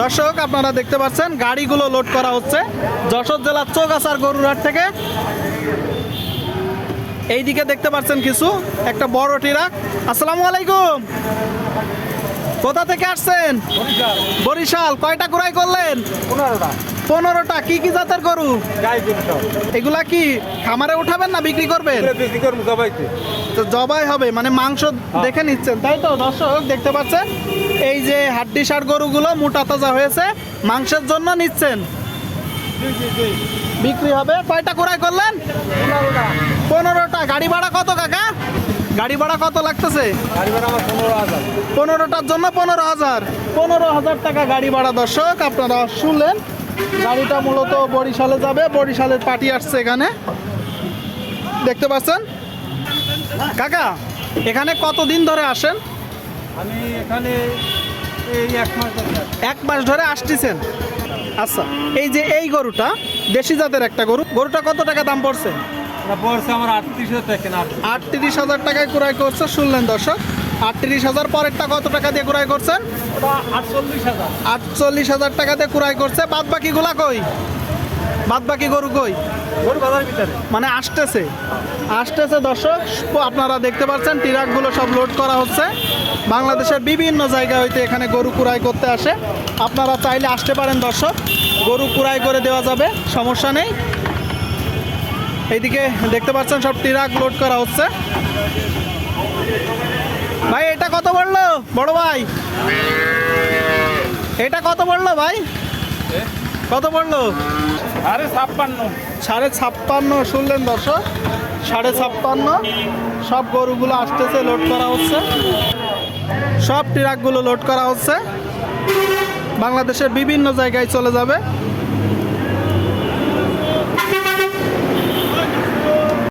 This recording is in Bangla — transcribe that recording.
দর্শক আপনারা দেখতে পাচ্ছেন গাড়িগুলো লোড করা হচ্ছে। যশোর জেলার চৌগাছার গরুরহাট থেকে। এইদিকে দেখতে পাচ্ছেন কিছু একটা বড় ট্রাক। আসসালামু আলাইকুম। কোথা থেকে আসছেন? বরিশাল। কয়টা কুড়াই করলেন? পনেরোটা। কি কি জাতের গরু? গাই এগুলা কি খামারে উঠাবেন না বিক্রি করবেন? বিক্রি করব তো জবাই হবে মানে মাংস দেখে নিচ্ছেন তাই তো দর্শক? দেখতে পাচ্ছেন? এই যে হাড্ডি সার গরুগুলো মোটা তাজা হয়েছে মাংসের জন্য নিচ্ছেন। বিক্রি হবে। কয়টা কোরাই করলেন? পনেরোটা। গাড়ি ভাড়া কত কাকা? গাড়ি ভাড়া কত লাগতেছে? গাড়ি ভাড়া আমার পনেরো হাজার। পনেরোটার জন্য পনেরো হাজার। পনেরো হাজার টাকা গাড়ি ভাড়া দর্শক আপনারা শুনলেন। গাড়িটা মূলত বরিশালে যাবে বরিশালের পার্টি আসছে এখানে। দেখতে পাচ্ছেন? কাকা এখানে কতদিন ধরে আসেন? আমি এখানে এই এক মাস ধরে এক মাস ধরে আসতেছেন? আচ্ছা এই যে এই গরুটা দেশি জাতের একটা গরু গরুটা কত টাকা দাম পড়ছে? পড়ছে আমার আটত্রিশ হাজার টাকা না আটত্রিশ হাজার টাকায় ক্রয় করছে শুনলেন দর্শক আটত্রিশ হাজার পরেরটা কত টাকা দিয়ে ক্রয় করছেন? আটচল্লিশ হাজার। আটচল্লিশ হাজার টাকা দিয়ে ক্রয় করছে বাদ বাকিগুলা কই? বাদ বাকি গরু কই? গরু বাজারের ভিতরে। মানে আসতেছে। আসতেছে দর্শক আপনারা দেখতে পাচ্ছেন ট্রাকগুলো সব লোড করা হচ্ছে। বাংলাদেশের বিভিন্ন জায়গা হইতে এখানে গরু কুড়াই করতে আসে। আপনারা চাইলে আসতে পারেন দর্শক গরু কুড়াই করে দেওয়া যাবে সমস্যা নেই। এইদিকে দেখতে পাচ্ছেন সব ট্রাক লোড করা হচ্ছে। ভাই এটা কত পড়ল বড় ভাই। এটা কত পড়ল ভাই? কত পড়ল? সাড়ে ছাপ্পান্ন। সাড়ে ছাপ্পান্ন শুনলেন দর্শক? সাড়ে ছাপ্পান্ন। সব গরুগুলো আসতেছে লোড করা হচ্ছে। সব ট্রাকগুলো লোড করা হচ্ছে। বাংলাদেশের বিভিন্ন জায়গায় চলে যাবে।